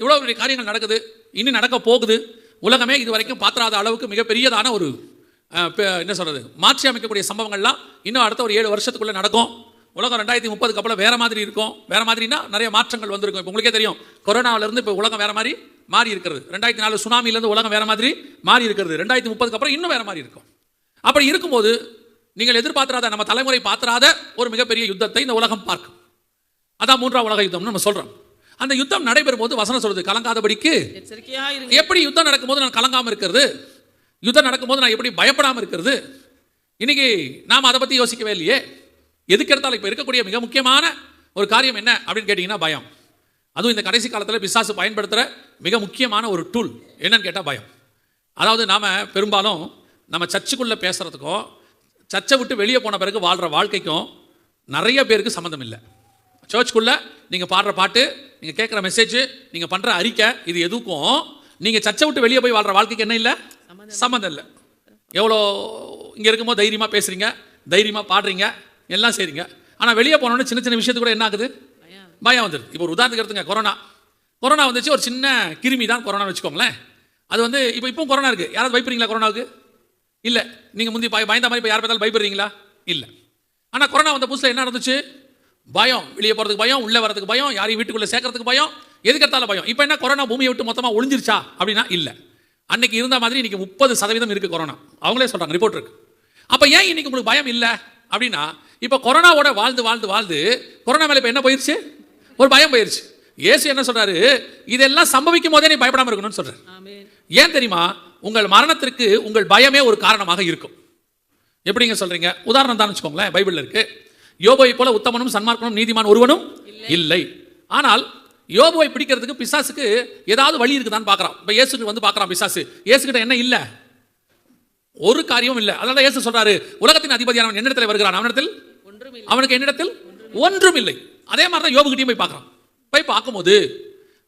இவ்வளோ பெரிய காரியங்கள் நடக்குது இன்னும் நடக்க போகுது. உலகமே இது வரைக்கும் பாத்திராத அளவுக்கு மிகப்பெரியதான ஒரு என்ன சொல்கிறது மாற்றி அமைக்கக்கூடிய சம்பவங்கள்லாம் இன்னும் அடுத்த ஒரு ஏழு வருஷத்துக்குள்ளே நடக்கும். உலகம் ரெண்டாயிரத்தி முப்பதுக்கு அப்புறம் வேற மாதிரி இருக்கும். வேற மாதிரினா நிறைய மாற்றங்கள் வந்திருக்கும். இப்போ உங்களுக்கே தெரியும் கொரோனாவிலேருந்து இப்போ உலகம் வேறு மாதிரி மாறி இருக்கிறது. ரெண்டாயிரத்தி நாலு சுனாமிலேருந்து உலகம் வேற மாதிரி மாறி இருக்கிறது. ரெண்டாயிரத்தி முப்பதுக்கு அப்புறம் இன்னும் வேற மாதிரி இருக்கும். அப்படி இருக்கும்போது நீங்கள் எதிர்பார்த்திராத நம்ம தலைமுறை பாத்திராத ஒரு மிகப்பெரிய யுத்தத்தை இந்த உலகம் பார்க்கும். அதான் மூன்றாம் உலக யுத்தம்னு நம்ம சொல்கிறோம் அந்த யுத்தம் நடைபெறும் போது வசனம் சொல்றது கலங்காதபடிக்கு. எப்படி யுத்தம் நடக்கும்போது நான் கலங்காம இருக்கிறது? யுத்தம் நடக்கும்போது நான் எப்படி பயப்படாம இருக்கிறது? இன்னைக்கு நாம் அதை பத்தி யோசிக்கவே இல்லையே. எதுக்கு எடுத்தாலும் இப்போ இருக்கக்கூடிய மிக முக்கியமான ஒரு காரியம் என்ன அப்படின்னு கேட்டிங்கன்னா பயம். அதுவும் இந்த கடைசி காலத்தில் பிசாசு பயன்படுத்துகிற மிக முக்கியமான ஒரு டூல் என்னன்னு கேட்டால் பயம். அதாவது நாம் பெரும்பாலும் நம்ம சர்ச்சுக்குள்ளே பேசுகிறதுக்கும் சர்ச்சை விட்டு வெளியே போன பிறகு வாழ்கிற வாழ்க்கைக்கும் நிறைய பேருக்கு சம்மந்தம் இல்லை. சர்ச்சுக்குள்ளே நீங்கள் பாடுற பாட்டு நீங்கள் கேட்குற மெசேஜ் நீங்கள் பண்ணுற அறிக்கை இது எதுக்கும்? நீங்கள் சர்ச்சை விட்டு வெளியே போய் வாழ்கிற வாழ்க்கைக்கு என்ன இல்லை? சம்மந்தம் இல்லை. எவ்வளோ இங்கே இருக்கும்போது தைரியமாக பேசுகிறீங்க தைரியமாக பாடுறீங்க எல்லாம் செய்கிறீங்க ஆனால் வெளியே போனோன்னு சின்ன சின்ன விஷயத்துக்கு கூட என்ன ஆகுது? பயம். பயம் வந்துடுது இப்போ ஒரு உதாரணத்துக்கு எடுத்துங்க கொரோனா. கொரோனா வந்துச்சு ஒரு சின்ன கிருமி தான் கொரோனான்னு வச்சுக்கோங்களேன். அது வந்து இப்போ இப்போ கொரோனா இருக்குது யாராவது பயப்படுறீங்களா கொரோனாவுக்கு? இல்லை. நீங்கள் முந்தி பய பயந்த மாதிரி இப்போ யார் பார்த்தாலும் பயப்படுறீங்களா? இல்லை. ஆனால் கொரோனா வந்த புதுசில் என்ன நடந்துச்சு? பயம். வெளியே போகிறதுக்கு பயம் உள்ளே வரதுக்கு பயம் யாரையும் வீட்டுக்குள்ளே சேர்க்கறதுக்கு பயம். எதுக்கெடுத்தாலும் பயம். இப்போ என்ன கொரோனா பூமியை விட்டு மொத்தமாக ஒளிஞ்சிருச்சா அப்படின்னா இல்லை. அன்னைக்கு இருந்த மாதிரி இன்னைக்கு முப்பது சதவீதம் இருக்குது கொரோனா. அவங்களே சொல்கிறாங்க ரிப்போர்ட் இருக்கு. அப்போ ஏன் இன்னைக்கு உங்களுக்கு பயம் இல்லை? அப்படின்னா இப்போ கொரோனாவோட வாழ்ந்து வாழ்ந்து வாழ்ந்து கொரோனா மேலே இப்போ என்ன போயிருச்சு? ஒரு பயம் போயிருச்சு. இயேசு என்ன சொல்றாரு? இதெல்லாம் சம்பவிக்கும் போதே நீ பயப்படாம இருக்கணும்னு ஆமென். ஏன் தெரியுமா? உங்கள் மரணத்திற்கு உங்கள் பயமே ஒரு காரணமாக இருக்கும். எப்படிங்க சொல்றீங்க? உதாரணம் தான் வச்சுக்கோங்களேன் பைபிள்ல இருக்கு. யோபுவை போல உத்தமனும் சன்மார்க்கனும் நீதிமான் ஒருவனும் இல்லை. ஆனால் யோபுவை பிடிக்கிறதுக்கு பிசாசுக்கு ஏதாவது வழி இருக்குதான்னு பார்க்கறான். இப்போ இயேசுக்கு வந்து பார்க்கறான் பிசாசு. இயேசுகிட்ட என்ன இல்லை? ஒரு காரியமும் இல்லை. அதனால இயேசு சொல்றாரு உலகத்தின் அதிபதியானவன் என்னிடத்தில் வருகிறான்? அவனிடத்தில் அவனுக்கு என்னிடத்தில்? ஒன்றும் இல்லை அதே மாதிரி தான் யோபுகிட்டையும் போய் பார்க்குறான். போய் பார்க்கும்போது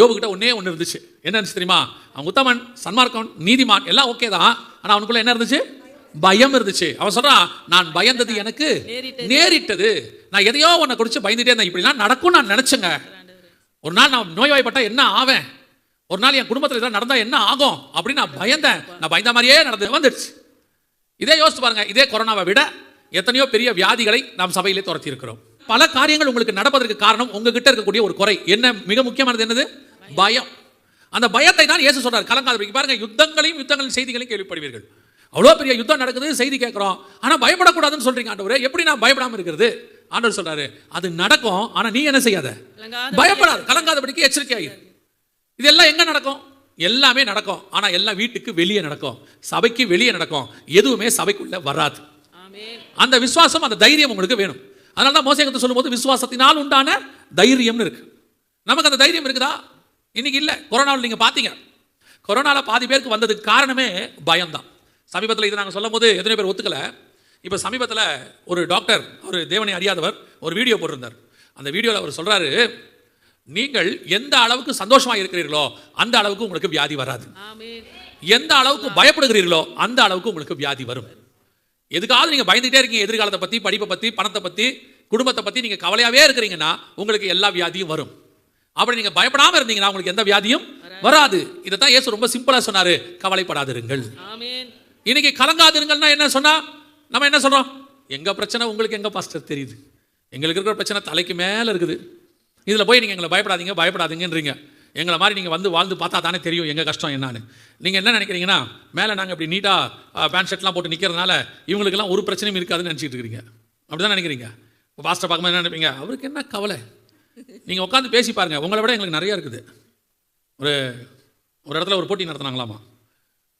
யோபுகிட்ட ஒன்னே ஒன்று இருந்துச்சு. என்ன இருந்துச்சு தெரியுமா? அவன் உத்தமன் சன்மார்க்கன் நீதிமான் எல்லாம் ஓகே தான். ஆனால் அவனுக்குள்ள என்ன இருந்துச்சு? பயம் இருந்துச்சு. அவன் சொல்றான் நான் பயந்தது எனக்கு நேரிட்டது. நான் எதையோ ஒன்றை குடிச்சு பயந்துட்டே இருந்தேன். இப்படிலாம் நடக்கும் நான் நினைச்சேங்க. ஒரு நாள் நான் நோய்வாய்ப்பட்டா என்ன ஆவேன்? ஒரு நாள் என் குடும்பத்தில் இதெல்லாம் நடந்தா என்ன ஆகும்? அப்படின்னு நான் பயந்தேன். நான் பயந்த மாதிரியே நடந்து வந்துடுச்சு. இதே யோசிச்சு பாருங்க. இதே கொரோனாவை விட எத்தனையோ பெரிய வியாதிகளை நாம் சபையிலே துரத்தி இருக்கிறோம் பல காரியங்கள் உங்களுக்கு நடப்பதற்கு காரணம் உங்ககிட்ட இருக்கக்கூடிய ஒரு குறை. என்ன மிக முக்கியமானது என்னது? பயம். அந்த பயத்தை தான் இயேசு சொல்றாரு. கலங்காதபடிக்கு. பாருங்க யுத்தங்களையும் யுத்தங்களின் செய்திகளையும் கேள்விப்படுவீர்கள். அவ்வளோ பெரிய யுத்தம் நடக்குது செய்தி கேட்குறோம். ஆனால் பயப்படக்கூடாதுன்னு சொல்றீங்க ஆண்டவரே. எப்படி நான் பயப்படாமல் இருக்கிறது? ஆண்டவர் சொல்றாரு அது நடக்கும் ஆனால் நீ என்ன செய்யாத? கலங்காத பயப்படாது கலங்காதபடிக்கு எச்சரிக்கையாயிரு இதெல்லாம் எங்க நடக்கும்? எல்லாமே நடக்கும் ஆனா எல்லாம் வீட்டுக்கு வெளியே நடக்கும். சபைக்கு வெளியே நடக்கும் எதுவுமே சபைக்குள்ள வராது. அந்த விசுவாசம் அந்த தைரியம் உங்களுக்கு வேணும். அதனால தான் மோசகத்தை சொல்லும்போது விசுவாசத்தினால் உண்டான தைரியம்னு இருக்கு. நமக்கு அந்த தைரியம் இருக்குதா? இன்னைக்கு இல்லை. கொரோனாவில் நீங்க பார்த்தீங்க கொரோனாவில் பாதி பேருக்கு வந்ததுக்கு காரணமே பயம்தான். சமீபத்தில் இதை நாங்கள் சொல்லும் போது எத்தனை பேர் ஒத்துக்கல. இப்போ சமீபத்தில் ஒரு டாக்டர் ஒரு தேவனை அறியாதவர் ஒரு வீடியோ போட்டிருந்தார். அந்த வீடியோவில் அவர் சொல்றாரு நீங்கள் எந்த அளவுக்கு சந்தோஷமா இருக்கிறீர்களோ அந்த அளவுக்கு உங்களுக்கு வியாதி வராது. எந்த அளவுக்கு பயப்படுகிறீர்களோ அந்த அளவுக்கு உங்களுக்கு வியாதி வரும். எதுக்காவது நீங்க பயந்துட்டே இருக்கீங்க எதிர்காலத்தை பத்தி படிப்பை பத்தி பணத்தை பத்தி குடும்பத்தை பத்தி நீங்க கவலையாவே இருக்கிறீங்கன்னா உங்களுக்கு எல்லா வியாதியும் வரும். அப்படி நீங்க பயப்படாம இருந்தீங்கன்னா உங்களுக்கு எந்த வியாதியும் வராது. இதை தான் இயேசு ரொம்ப சிம்பிளா சொன்னாரு கவலைப்படாதிருங்கள். ஆமென். இன்னைக்கு கலங்காதிருங்கள்னா என்ன சொன்னால் நம்ம என்ன சொல்கிறோம் எங்கள் பிரச்சனை உங்களுக்கு எங்கே பாஸ்டர் தெரியுது? எங்களுக்கு இருக்கிற பிரச்சனை தலைக்கு மேலே இருக்குது. இதில் போய் நீங்கள் எங்களை பயப்படாதீங்க பயப்படாதீங்கன்றீங்க. எங்களை மாதிரி நீங்கள் வந்து வாழ்ந்து பார்த்தா தானே தெரியும் எங்கள் கஷ்டம் என்னன்னு. நீங்கள் என்ன நினைக்கிறீங்கன்னா மேலே நாங்கள் இப்படி நீட்டாக பேண்ட் ஷர்ட்லாம் போட்டு நிற்கிறதுனால இவங்களுக்கெல்லாம் ஒரு பிரச்சனையும் இருக்காதுன்னு நினச்சிட்டு இருக்கீங்க. அப்படிதான் நினைக்கிறீங்க? இப்போ பாஸ்டர் பார்க்கும்போது என்ன நினைப்பீங்க? அவருக்கு என்ன கவலை? நீங்கள் உட்காந்து பேசி பாருங்கள் உங்களை விட எங்களுக்கு நிறைய இருக்குது. ஒரு ஒரு இடத்துல ஒரு போட்டி நடத்துனாங்களாமா?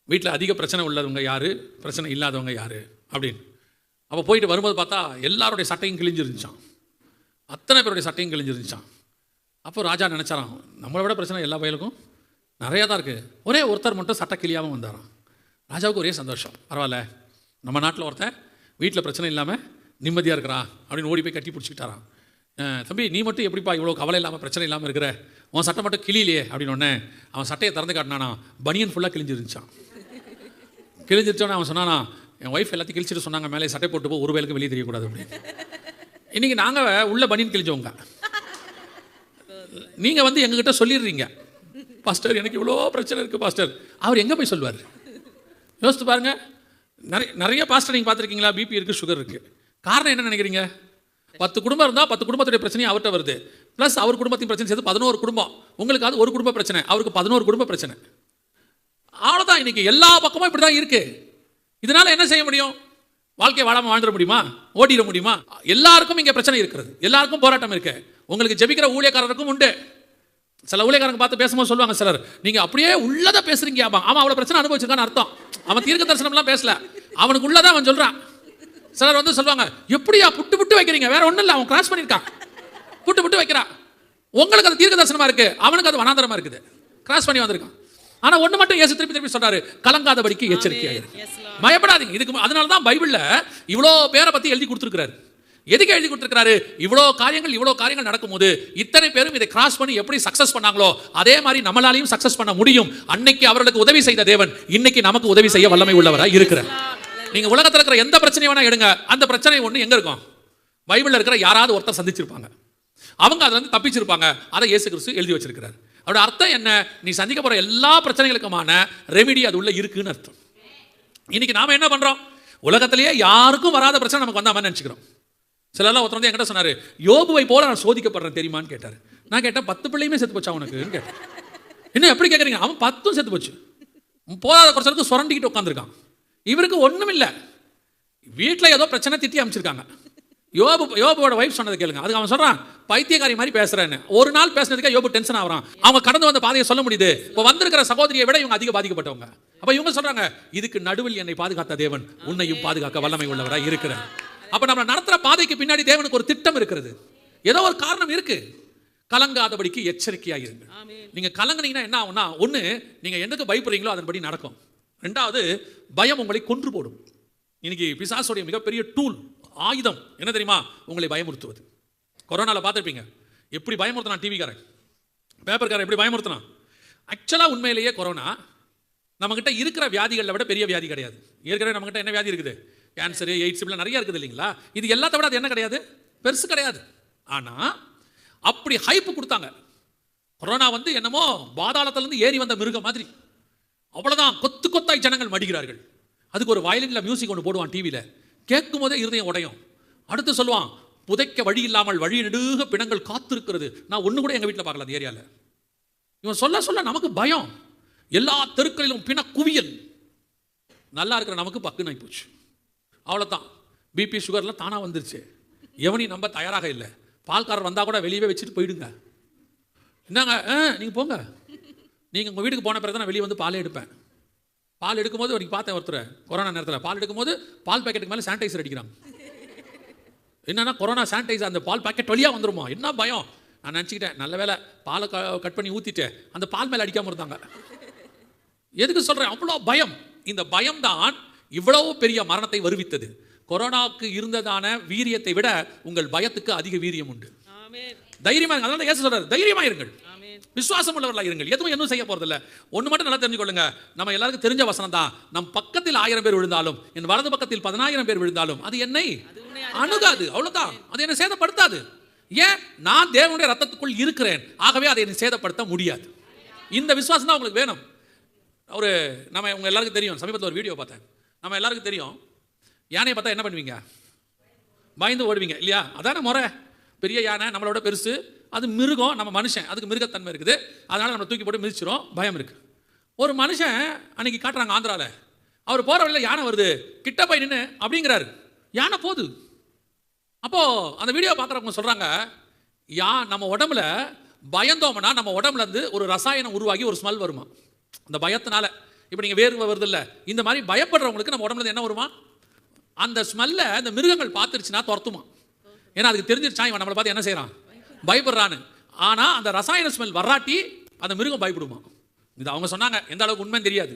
வீட்டில் அதிக பிரச்சனை உள்ளவங்க யார்? பிரச்சனை இல்லாதவங்க யார்? அப்படின்னு. அப்போ போயிட்டு வரும்போது பார்த்தா எல்லாருடைய சட்டையும் கிழிஞ்சிருந்துச்சான் அத்தனை பேருடைய சட்டையும் கிழிஞ்சிருந்துச்சான் அப்போ ராஜா நினச்சாராம் நம்மளை விட பிரச்சனை எல்லா பயலுக்கும் நிறையா தான் இருக்குது ஒரே ஒருத்தர் மட்டும் சட்டை கிழியாமல் வந்தாராம். ராஜாவுக்கு ஒரே சந்தோஷம். பரவாயில்ல நம்ம நாட்டில் ஒருத்தன் வீட்டில் பிரச்சனை இல்லாமல் நிம்மதியாக இருக்கிறா அப்படின்னு ஓடி போய் கட்டி பிடிச்சிக்கிட்டாரான் தம்பி நீ மட்டும் எப்படிப்பா இவ்வளோ கவலை இல்லாமல் பிரச்சனை இல்லாமல் இருக்கிற? உன் சட்டை மட்டும் கிளியிலே அப்படின்னு ஒன்று அவன் சட்டையை திறந்து காட்டினானா பனியன் ஃபுல்லாக கிழிஞ்சிருந்துச்சான் கிழிஞ்சிருச்சோன்னு அவன் சொன்னானா என் ஒய்ஃப் எல்லாத்தையும் கிழிச்சிட்டு சொன்னாங்க மேலே சட்டை போட்டு போய் ஒரு வேலைக்கு வெளியே தெரியக்கூடாது அப்படின்னு. இன்னைக்கு நாங்கள் உள்ள பனியன் கிழிஞ்சவங்க. நீங்கள் வந்து எங்ககிட்ட சொல்லிடுறீங்க. பாஸ்டர் எனக்கு இவ்வளோ பிரச்சனை இருக்குது பாஸ்டர் அவர் எங்கே போய் சொல்லுவார்? யோசித்து பாருங்க. நிறைய நிறைய பாஸ்டர் நீங்கள் பார்த்துருக்கீங்களா? பிபி இருக்குது சுகர் இருக்குது காரணம் என்ன நினைக்கிறீங்க? பத்து குடும்பம் இருந்தால் பத்து குடும்பத்துடைய பிரச்சனையும் அவர்கிட்ட வருது. ப்ளஸ் அவர் குடும்பத்தின் பிரச்சனை சேர்த்து பதினோரு குடும்பம். உங்களுக்கு அது ஒரு குடும்ப பிரச்சனை. அவருக்கு பதினோரு குடும்ப பிரச்சனை. அவ்வளோதான் இன்னைக்கு எல்லா பக்கமும் இப்படி தான் இருக்கு. இதனால என்ன செய்ய முடியும்? வாழ்க்கை வாழாம வாழ்ந்துட முடியுமா? ஓடிட முடியுமா? எல்லாருக்கும் இங்கே பிரச்சனை இருக்கிறது. எல்லாருக்கும் போராட்டம் இருக்கு. உங்களுக்கு ஜெபிக்கிற ஊழியக்காரருக்கும் உண்டு. சில ஊழியக்காரங்க பார்த்து பேசும்போது சொல்லுவாங்க சிலர் நீங்க அப்படியே உள்ளதை பேசுறீங்க. ஆமா அவன் அவ்வளோ பிரச்சனை அனுபவிச்சிருக்கான்னு அர்த்தம். அவன் தீர்க்க தரிசனம்லாம் பேசல. அவனுக்கு உள்ளதான் அவன் சொல்றான். சிலர் வந்து சொல்லுவாங்க எப்படியா புட்டு புட்டு வைக்கிறீங்க? வேற ஒன்றும் இல்லை அவன் கிராஸ் பண்ணியிருக்கான். புட்டு புட்டு வைக்கிறான். உங்களுக்கு அது தீர்க்க தரிசனமா இருக்கு. அவனுக்கு அது வனாந்தரமா இருக்குது. கிராஸ் பண்ணி வந்திருக்கான். ஆனா ஒண்ணு மட்டும் இயேசு திருப்பி திருப்பி சொல்றாரு கலங்காதபடிக்கு எச்சரிக்கையா இரு. Yes, Lord. பயப்படாதீங்க. இதுக்கு அதனால தான் பைபிள்ல இவ்வளோ பேரை பத்தி எழுதி கொடுத்துருக்காரு எதுக்கு எழுதி கொடுத்துருக்காரு இவ்வளோ காரியங்கள் இவ்வளோ காரியங்கள் நடக்கும்போது இத்தனை பேரும் இதை கிராஸ் பண்ணி எப்படி சக்சஸ் பண்ணாங்களோ அதே மாதிரி நம்மளாலையும் சக்சஸ் பண்ண முடியும். அன்னைக்கு அவர்களுக்கு உதவி செய்த தேவன் இன்னைக்கு நமக்கு உதவி செய்ய வல்லமை உள்ளவரா இருக்கிறார். நீங்க உலகத்துல இருக்கிற எந்த பிரச்சனையை வேணா எடுங்க. அந்த பிரச்சனை ஒண்ணு எங்க இருக்கும்? பைபிள்ல இருக்கிற யாராவது ஒருத்தர் சந்திச்சிருப்பாங்க. அவங்க அதுல இருந்து தப்பிச்சிருப்பாங்க. அதை இயேசு கிறிஸ்து எழுதி வச்சிருக்கிறார். அதோட அர்த்தம் என்ன? நீ சந்திக்க போகிற எல்லா பிரச்சனைகளுக்குமான ரெமிடி அது உள்ளே இருக்குன்னு அர்த்தம். இன்னைக்கு நாம் என்ன பண்ணுறோம் உலகத்திலேயே யாருக்கும் வராத பிரச்சனை நமக்கு வந்தாமல் நினச்சிக்கிறோம். சிலர்லாம் ஒருத்தர் வந்து என்கிட்ட சொன்னார் யோபுவை போல நான் சோதிக்கப்படுறேன் தெரியுமான்னு கேட்டார். நான் கேட்டேன் பத்து பிள்ளையுமே செத்து போச்சா உனக்குன்னு கேட்டேன். என்ன எப்படி கேட்குறீங்க அவன் பத்தும் செத்து போச்சு. போதாத குறைச்சலுக்கு சுரண்டிக்கிட்டு உட்காந்துருக்கான் இவருக்கு ஒன்றும் இல்லை வீட்டில் ஏதோ பிரச்சனை திட்டி அமைச்சிருக்காங்க. யோபு யோபுவோட வைஃப் சொன்னதை கேளுங்க. அதுக்கு அவன் சொல்றான் பைத்தியக்காரி மாதிரி பேசுறேன்னு. ஒரு நாள் பேசுனதுக்கே யோபு டென்ஷன் ஆகுறான். அவங்க கடந்து வந்த பாதையை சொல்ல முடியுது. இப்போ வந்திருக்கிற சகோதரியை விட இவங்க அதிக பாதிக்கப்பட்டவங்க. அப்ப இவங்க சொல்றாங்க இதுக்கு நடுவில் என்னை பாதுகாத்த தேவன். உன்னையும் பாதுகாக்க வல்லமை உள்ளவராக இருக்கிறார் அப்ப நம்ம நடத்துற பாதைக்கு பின்னாடி தேவனுக்கு ஒரு திட்டம் இருக்கிறது. ஏதோ ஒரு காரணம் இருக்கு. கலங்காதபடிக்கு எச்சரிக்கையாக இருங்க ஆமென். நீங்க கலங்குனீங்கன்னா என்ன ஆகும்னா ஒண்ணு நீங்க எதுக்கு பயப்படுறீங்களோ அதன்படி நடக்கும். ரெண்டாவது பயம் உங்களை கொன்று போடும். இன்னைக்கு பிசாசுடைய மிகப்பெரிய டூல் ஆயுதம். என்ன தெரியுமா? உங்களை பயமுறுத்துவது. கொரோனாவில் பார்த்துருப்பீங்க. எப்படி பயமுறுத்தினான் டிவிக்காரன்? பேப்பர்காரன் எப்படி பயமுறுத்தினான்? ஆக்சுவலாக உண்மையிலேயே கொரோனா நம்மக்கிட்ட இருக்கிற வியாதிகளை விட பெரிய வியாதி கிடையாது. ஏற்கனவே நம்மக்கிட்ட என்ன வியாதி இருக்குது? கேன்சரு எய்ட்ஸ் இப்படிலாம் நிறைய இருக்குது இல்லைங்களா? இது எல்லாத்த விட அது என்ன கிடையாது? பெருசு கிடையாது. ஆனால் அப்படி ஹைப்பு கொடுத்தாங்க. கொரோனா வந்து என்னமோ பாதாளத்திலேருந்து ஏறி வந்த மிருகம் மாதிரி. அவ்வளோதான் கொத்து கொத்தாய் ஜனங்கள் மடிகிறார்கள். அதுக்கு ஒரு வயலினில் மியூசிக் ஒன்று போடுவான் டிவியில் கேட்கும் போதே இருதயம் உடையும். அடுத்து சொல்லுவான் புதைக்க வழி இல்லாமல் வழி நெடுக பிணங்கள் காத்திருக்கிறது. நான் ஒன்று கூட எங்கள் வீட்டில் பார்க்கல அந்த ஏரியாவில் இவன் சொல்ல சொல்ல நமக்கு பயம். எல்லா தெருக்களிலும் பிண குவியல். நல்லா இருக்கிற நமக்கு பக்குன்னு போச்சு. அவ்வளோதான் பிபி சுகர்லாம் தானாக வந்துருச்சு. எவனையும் நம்ப தயாராக இல்லை. பால்காரர் வந்தால் கூட வெளியவே வச்சுட்டு போயிடுங்க. என்னங்க? ஆ நீங்கள் போங்க. நீங்கள் உங்கள் வீட்டுக்கு போன பிறகு தான் நான் வெளியே வந்து பாலே எடுப்பேன். பால் எடுக்கும்போது அன்றைக்கி பார்த்தேன் ஒருத்தர் கொரோனா நேரத்தில். பால் எடுக்கும்போது பால் பாக்கெட்டுக்கு மேலே சானிடைசர் அடிக்கிறாங்க என்னன்னா கொரோனா சானிடைசர் அந்த பால் பாக்கெட் வழியாக வந்துருமா? என்ன பயம்? நான் நினச்சிக்கிட்டேன் நல்ல வேளை பாலை கட் பண்ணி ஊற்றிட்டு அந்த பால் மேலே அடிக்காமல் இருந்தாங்க. எதுக்கு சொல்கிறேன் அவ்வளோ பயம். இந்த பயம்தான் இவ்வளவு பெரிய மரணத்தை வருவித்தது. கொரோனாவுக்கு இருந்ததான வீரியத்தை விட உங்கள் பயத்துக்கு அதிக வீரியம் உண்டு. ஆமென். தைரியமா இருங்க. அதனால இயேசு சொல்றாரு தைரியமா இருங்கள் விசுவாசம் உள்ளவர்களாக இருங்கள். எதுவும் எதுவும் செய்ய போறதில்ல. ஒன்று மட்டும் நல்லா தெரிஞ்சுக்கொள்ளுங்க. நம்ம எல்லாருக்கும் தெரிஞ்ச வசனம் தான். நம் பக்கத்தில் ஆயிரம் பேர் விழுந்தாலும் என் வலது பக்கத்தில் பதினாயிரம் பேர் விழுந்தாலும் அது என்னை அணுகாது. அவ்வளோதான் அது என்னை சேதப்படுத்தாது. ஏன்? நான் தேவனுடைய ரத்தத்துக்குள் இருக்கிறேன். ஆகவே அதை என்னை சேதப்படுத்த முடியாது. இந்த விசுவாசம் தான் உங்களுக்கு வேணும். ஒரு நம்ம உங்க எல்லாருக்கும் தெரியும். சமீபத்தில் ஒரு வீடியோ பார்த்தேன். நம்ம எல்லாருக்கும் தெரியும். யானையை பார்த்தா என்ன பண்ணுவீங்க? பயந்து ஓடுவீங்க. இல்லையா? அதானே முறை. பெரிய யானை நம்மளோட பெருசு அது மிருகம் நம்ம மனுஷன் அதுக்கு மிருகத்தன்மை இருக்குது. அதனால் நம்ம தூக்கி போட்டு மிதிச்சிரும். பயம் இருக்குது ஒரு மனுஷன் அன்னைக்கு காட்டுறாங்க ஆந்திராவில் அவர் போகிற வழியில் யானை வருது. கிட்ட போய் நின்று அப்படிங்கிறாரு. யானை போகுது. அப்போது அந்த வீடியோ பார்க்குறவங்க சொல்கிறாங்க யா நம்ம உடம்புல பயந்தோம்னா நம்ம உடம்புலேருந்து ஒரு ரசாயனம் உருவாகி ஒரு ஸ்மெல் வருமா? அந்த பயத்தினால. இப்போ நீங்கள் வேர்வை வருது இல்லை இந்த மாதிரி பயப்படுறவங்களுக்கு நம்ம உடம்புலேருந்து என்ன வருமா? அந்த ஸ்மெல்லை அந்த மிருகங்கள் பார்த்துருச்சுன்னா துரத்துமா? ஏன்னா அதுக்கு தெரிஞ்சிருச்சா இவன் நம்மளை பார்த்து என்ன செய்கிறான் பயப்படுறான்னு. ஆனால் அந்த ரசாயன ஸ்மெல் வராட்டி அந்த மிருகம் பயப்படுமா? இது அவங்க சொன்னாங்க எந்த அளவுக்கு உண்மைன்னு தெரியாது.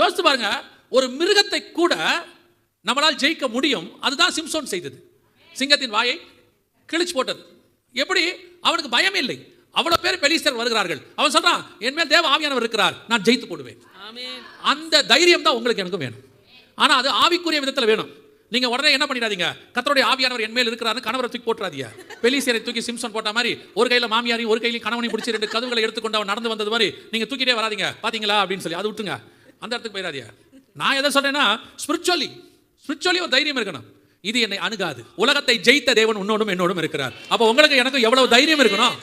யோசித்து பாருங்க ஒரு மிருகத்தை கூட நம்மளால் ஜெயிக்க முடியும். அதுதான் சிம்சோன் செய்தது. சிங்கத்தின் வாயை கிழிச்சு போட்டது. எப்படி? அவனுக்கு பயம் இல்லை. அவ்வளவு பேர் பெலிஸ்தர் வருகிறார்கள். அவன் சொல்றான் என் மேல் தேவ ஆவியானவர் இருக்கிறார். நான் ஜெயித்து போடுவேன். அந்த தைரியம் தான் உங்களுக்கு எனக்கும் வேணும். ஆனா அது ஆவிக்குரிய விதத்தில் வேணும். நீங்க உடனே என்ன பண்ணிடாதீங்க? கத்தருடைய ஆவியானவர் என் மேல் இருக்கிறாரு கணவரை தூக்கி போட்டுறாதீங்க. பெலிசியரை தூக்கி சிம்சன் போட்ட மாதிரி ஒரு கையில மாமியாரையும் ஒரு கையில கணவனையும் பிடிச்சி ரெண்டு கதவுகளை எடுத்துக்கொண்டு அவன் நடந்து வந்தது மாதிரி நீங்க தூக்கிட்டே வராதீங்க. பாத்தீங்களா? அப்படின்னு சொல்லி. அது விட்டுங்க அந்த இடத்துக்கு போயிடாதிய நான் எதை சொல்றேன்னா ஸ்பிரிச்சுவலி ஸ்பிரிச்சுவலி ஒரு தைரியம் இருக்கணும். இது என்னை அணுகாது. உலகத்தை ஜெயித்த தேவன் உன்னோடும் என்னோடும் இருக்கிறார். அப்போ உங்களுக்கு எனக்கு எவ்வளவு தைரியம் இருக்கணும்?